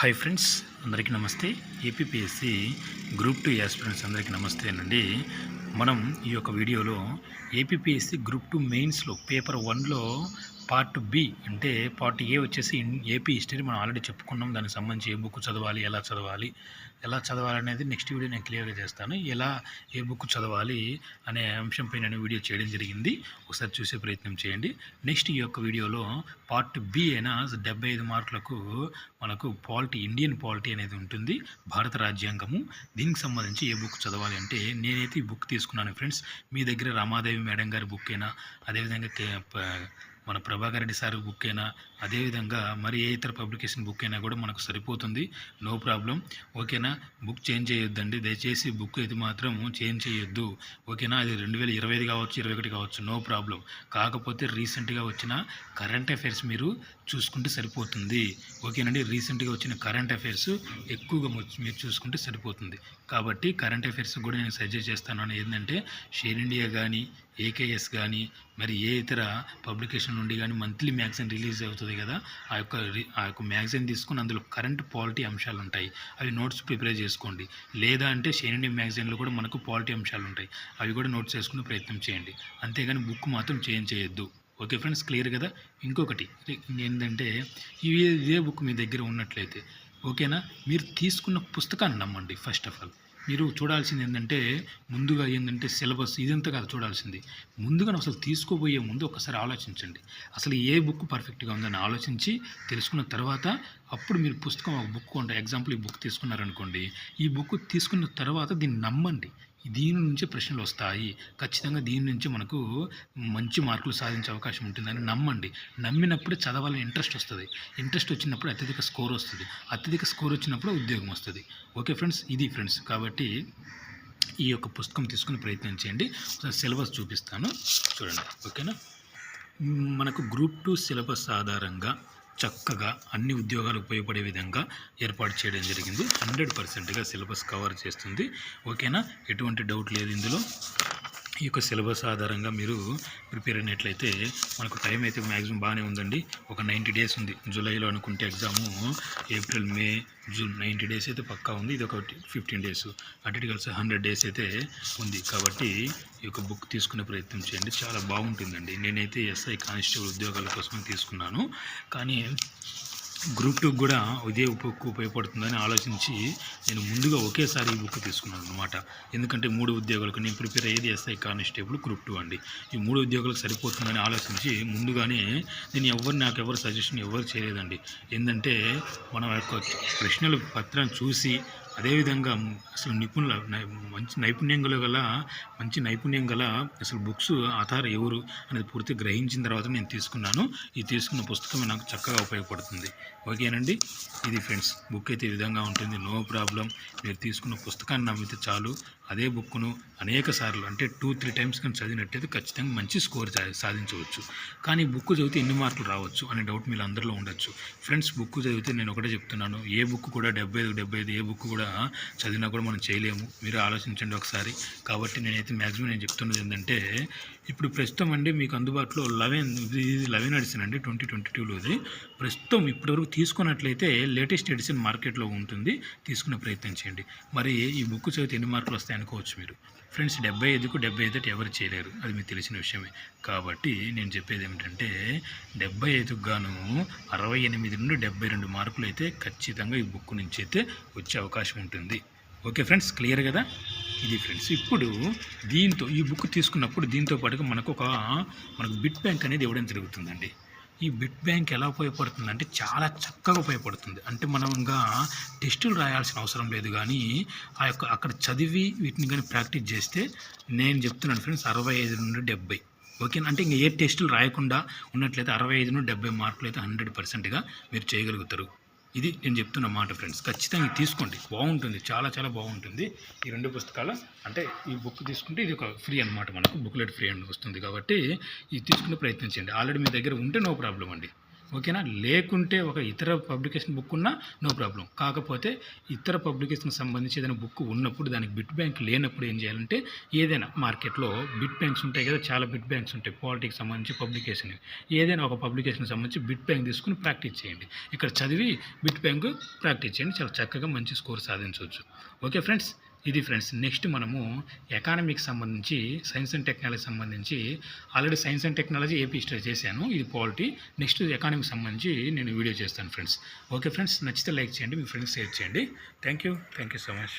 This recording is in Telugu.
హాయ్ ఫ్రెండ్స్ అందరికీ నమస్తే. ఏపీపీఎస్సి గ్రూప్ టూ యాస్పిరెంట్స్ అందరికీ నమస్తే అండి మనం ఈ యొక్క వీడియోలో ఏపీపీఎస్సి గ్రూప్ టూ మెయిన్స్లో పేపర్ వన్లో పార్ట్ బి అంటే పార్ట్ ఏ వచ్చేసి ఏపీ హిస్టరీ మనం ఆల్రెడీ చెప్పుకున్నాం. దానికి సంబంధించి ఏ బుక్ చదవాలి ఎలా చదవాలి ఎలా చదవాలి అనేది నెక్స్ట్ వీడియో నేను క్లియర్గా చేస్తాను. ఎలా ఏ బుక్ చదవాలి అనే అంశంపై నేను వీడియో చేయడం జరిగింది. ఒకసారి చూసే ప్రయత్నం చేయండి. నెక్స్ట్ ఈ యొక్క వీడియోలో పార్ట్ బి అయినా డెబ్బై ఐదు మార్కులకు మనకు పాలిటీ ఇండియన్ పాలిటీ అనేది ఉంటుంది. భారత రాజ్యాంగము. దీనికి సంబంధించి ఏ బుక్ చదవాలి అంటే నేనైతే ఈ బుక్ తీసుకున్నాను ఫ్రెండ్స్ మీ దగ్గర రమాదేవి మేడం గారి బుక్ అయినా అదేవిధంగా మన ప్రభాకర్ రెడ్డి సార్ బుక్ అయినా అదేవిధంగా మరి ఏ ఇతర పబ్లికేషన్ బుక్ అయినా కూడా మనకు సరిపోతుంది. No problem. ఓకేనా? బుక్ చేంజ్ చేయొద్దండి. దయచేసి బుక్ అయితే మాత్రం చేంజ్ చేయొద్దు. ఓకేనా? అది రెండు వేల ఇరవై ఐదు కావచ్చు ఇరవై ఒకటి కావచ్చు నో ప్రాబ్లం. కాకపోతే రీసెంట్గా వచ్చిన కరెంట్ అఫైర్స్ మీరు చూసుకుంటే సరిపోతుంది. ఓకేనండి రీసెంట్గా వచ్చిన కరెంట్ అఫైర్స్ ఎక్కువగా మీరు చూసుకుంటే సరిపోతుంది. కాబట్టి కరెంట్ అఫైర్స్ కూడా నేను సజెస్ట్ చేస్తాను ఏంటంటే షేర్ ఇండియా కానీ ఏకేఎస్ కానీ మరి ఏ ఇతర పబ్లికేషన్ నుండి కానీ మంత్లీ మ్యాగజైన్ రిలీజ్ అవుతుంది కదా ఆ యొక్క ఆ యొక్క మ్యాగజైన్ తీసుకుని అందులో కరెంట్ పాలిటీ అంశాలు ఉంటాయి. అవి నోట్స్ ప్రిపేర్ చేసుకోండి. లేదా అంటే షేర్ ఇండియా మ్యాగజైన్లో కూడా మనకు పాలిటీ అంశాలు ఉంటాయి. అవి కూడా నోట్స్ చేసుకునే ప్రయత్నం చేయండి. అంతేగాని బుక్ మాత్రం చేంజ్ చేయొద్దు. ఓకే ఫ్రెండ్స్ క్లియర్ కదా? ఇంకొకటి ఏంటంటే ఇవి ఇదే బుక్ మీ దగ్గర ఉన్నట్లయితే ఓకేనా? మీరు తీసుకున్న పుస్తకాన్ని నమ్మండి ఫస్ట్ ఆఫ్ ఆల్. మీరు చూడాల్సింది ఏంటంటే ముందుగా ఏంటంటే సిలబస్ ఇదంతా కాదు చూడాల్సింది. ముందుగా అసలు తీసుకోబోయే ముందు ఒకసారి ఆలోచించండి. అసలు ఏ బుక్ పర్ఫెక్ట్గా ఉందని ఆలోచించి తెలుసుకున్న తర్వాత అప్పుడు మీరు పుస్తకం ఒక బుక్ కొంటే ఎగ్జాంపుల్ ఈ బుక్ తీసుకున్నారనుకోండి ఈ బుక్ తీసుకున్న తర్వాత దీన్ని నమ్మండి. దీని నుంచే ప్రశ్నలు వస్తాయి. ఖచ్చితంగా దీని నుంచి మనకు మంచి మార్కులు సాధించే అవకాశం ఉంటుందని నమ్మండి. నమ్మినప్పుడు చదవాలని ఇంట్రెస్ట్ వస్తుంది. ఇంట్రెస్ట్ వచ్చినప్పుడు అత్యధిక స్కోర్ వస్తుంది. అత్యధిక స్కోర్ వచ్చినప్పుడు ఉద్యోగం వస్తుంది. Okay friends? ఇది ఫ్రెండ్స్. కాబట్టి ఈ యొక్క పుస్తకం తీసుకుని ప్రయత్నం చేయండి. సిలబస్ చూపిస్తాను. చూడండి. ఓకేనా? మనకు గ్రూప్ టూ సిలబస్ ఆధారంగా చక్కగా అన్ని ఉద్యోగాలు ఉపయోగపడే విధంగా ఏర్పాటు చేయడం జరిగింది. హండ్రెడ్ పర్సెంట్గా సిలబస్ కవర్ చేస్తుంది. ఓకేనా? ఎటువంటి డౌట్ లేదు ఇందులో. ఈ యొక్క సిలబస్ ఆధారంగా మీరు ప్రిపేర్ అయినట్లయితే మనకు టైం అయితే మ్యాక్సిమం బాగానే ఉందండి. ఒక నైంటీ డేస్ ఉంది. జూలైలో అనుకుంటే exam April May June ninety days అయితే పక్కా ఉంది. ఇది ఒక ఫిఫ్టీన్ డేస్. అటు కలిసి హండ్రెడ్ డేస్ అయితే ఉంది. కాబట్టి ఈ యొక్క బుక్ తీసుకునే ప్రయత్నం చేయండి. చాలా బాగుంటుందండి. నేనైతే ఎస్ఐ కానిస్టేబుల్ ఉద్యోగాల కోసం తీసుకున్నాను. కానీ గ్రూప్ టూకి కూడా ఇదే బుక్ ఉపయోగపడుతుందని ఆలోచించి నేను ముందుగా ఒకేసారి ఈ బుక్ తీసుకున్నాను అనమాట ఎందుకంటే మూడు ఉద్యోగాలకు నేను ప్రిపేర్ అయ్యేది ఎస్ఐ కానిస్టేబుల్ గ్రూప్ టూ అండి. ఈ మూడు ఉద్యోగాలకు సరిపోతుందని ఆలోచించి ముందుగానే నేను ఎవరు నాకు ఎవరు సజెషన్ ఎవరు చేయలేదండి. ఏంటంటే మన యొక్క ప్రశ్నల పత్రం చూసి అదేవిధంగా అసలు నిపుణుల మంచి నైపుణ్యం గల గల మంచి నైపుణ్యం గల అసలు బుక్స్ ఆధార్ ఎవరు అనేది పూర్తి గ్రహించిన తర్వాత నేను తీసుకున్నాను. ఈ తీసుకున్న పుస్తకం నాకు చక్కగా ఉపయోగపడుతుంది. ఓకేనండి? ఇది ఫ్రెండ్స్ బుక్ అయితే ఈ విధంగా ఉంటుంది. No problem. మీరు తీసుకున్న పుస్తకాన్ని నమ్మితే చాలు. అదే బుక్ను అనేక సార్లు అంటే టూ త్రీ టైమ్స్ కానీ చదివినట్టయితే ఖచ్చితంగా మంచి స్కోర్ సాధించవచ్చు. కానీ బుక్ చదివితే ఎన్ని మార్కులు రావచ్చు అనే డౌట్ మీరు అందరిలో ఉండొచ్చు. ఫ్రెండ్స్ బుక్ చదివితే నేను ఒకటే చెప్తున్నాను. ఏ బుక్ కూడా డెబ్బై ఐదు డెబ్బై ఐదు ఏ బుక్ కూడా చదివినా కూడా మనం చేయలేము. మీరు ఆలోచించండి ఒకసారి. కాబట్టి నేనైతే మ్యాక్సిమం నేను చెప్తున్నది ఏంటంటే ఇప్పుడు ప్రస్తుతం అండి మీకు అందుబాటులో లెవెన్ ఇది లెవెన్ ఎడిషన్ అండి ట్వంటీ ట్వంటీ టూలోది ప్రస్తుతం ఇప్పటివరకు తీసుకున్నట్లయితే లేటెస్ట్ ఎడిషన్ మార్కెట్లో ఉంటుంది. తీసుకునే ప్రయత్నం చేయండి. మరి ఈ బుక్ చదివితే ఎన్ని మార్కులు వస్తాయి అనుకోవచ్చు మీరు. ఫ్రెండ్స్ డెబ్బై ఐదుకు డెబ్బై ఐదు ఎవరు చేయలేరు. అది మీకు తెలిసిన విషయమే. కాబట్టి నేను చెప్పేది ఏమిటంటే డెబ్బై ఐదుకు గాను అరవై ఎనిమిది నుండి డెబ్బై రెండు మార్కులు అయితే ఖచ్చితంగా ఈ బుక్ నుంచి అయితే వచ్చే అవకాశం ఉంటుంది. ఓకే ఫ్రెండ్స్ క్లియర్ కదా? ఇది ఫ్రెండ్స్ ఇప్పుడు దీంతో ఈ బుక్ తీసుకున్నప్పుడు దీంతో పాటుగా మనకు ఒక మనకు బిట్ బ్యాంక్ అనేది ఇవ్వడం జరుగుతుందండి. ఈ బిట్ బ్యాంక్ ఎలా ఉపయోగపడుతుంది చాలా చక్కగా ఉపయోగపడుతుంది. అంటే మనం ఇంకా టెస్టులు రాయాల్సిన అవసరం లేదు కానీ ఆ యొక్క అక్కడ చదివి వీటిని కానీ ప్రాక్టీస్ చేస్తే నేను చెప్తున్నాను ఫ్రెండ్స్ అరవై ఐదు నుండి డెబ్బై. ఓకేనా అంటే ఇంకా ఏ టెస్టులు రాయకుండా ఉన్నట్లయితే అరవై ఐదు నుండి డెబ్బై మార్కులు అయితే హండ్రెడ్ పర్సెంట్గా మీరు చేయగలుగుతారు. ఇది నేను చెప్తున్న మాట ఫ్రెండ్స్. ఖచ్చితంగా తీసుకోండి. బాగుంటుంది. చాలా చాలా బాగుంటుంది. ఈ రెండు పుస్తకాలు అంటే ఈ బుక్ తీసుకుంటే ఇది ఒక ఫ్రీ అనమాట మనకు. బుక్లెట్ ఫ్రీ అని వస్తుంది కాబట్టి ఇది తీసుకునే ప్రయత్నం చేయండి. ఆల్రెడీ మీ దగ్గర ఉంటే నో ప్రాబ్లం అండి. ఓకేనా? లేకుంటే ఒక ఇతర పబ్లికేషన్ బుక్ ఉన్నా నో ప్రాబ్లం. కాకపోతే ఇతర పబ్లికేషన్కి సంబంధించి ఏదైనా బుక్ ఉన్నప్పుడు దానికి బిట్ బ్యాంక్ లేనప్పుడు ఏం చేయాలంటే ఏదైనా మార్కెట్లో బిట్ బ్యాంక్స్ ఉంటాయి కదా చాలా బిట్ బ్యాంక్స్ ఉంటాయి. పాలిటిక్స్ సంబంధించి పబ్లికేషన్. ఏదైనా ఒక పబ్లికేషన్కి సంబంధించి బిట్ బ్యాంక్ తీసుకుని ప్రాక్టీస్ చేయండి. ఇక్కడ చదివి బిట్ బ్యాంక్ ప్రాక్టీస్ చేయండి. చాలా చక్కగా మంచి స్కోర్ సాధించవచ్చు. ఓకే ఫ్రెండ్స్ ఇది ఫ్రెండ్స్ నెక్స్ట్ మనము ఎకానమీకి సంబంధించి సైన్స్ అండ్ టెక్నాలజీ సంబంధించి already science and technology AP history చేశాను ఇది పాలిటీ నెక్స్ట్ ఎకానమీకి సంబంధించి నేను వీడియో చేస్తాను ఫ్రెండ్స్. ఓకే ఫ్రెండ్స్ నచ్చితే లైక్ చేయండి మీ ఫ్రెండ్స్ షేర్ చేయండి. Thank you thank you so much.